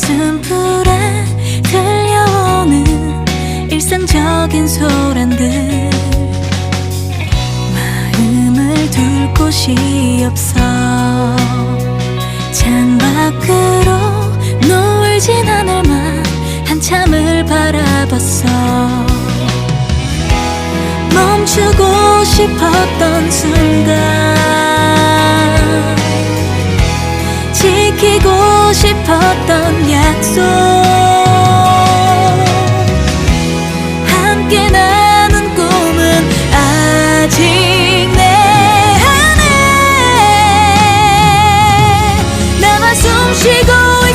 웃음풀에 들려오는 일상적인 소란들. 마음을 둘 곳이 없어. 창밖으로 노을 진 하늘만 한참을 바라봤어. 멈추고 싶었던 순간 지키고 싶었던 약속. 함께 나눈 꿈은 아직 내 안에. 나만 숨쉬고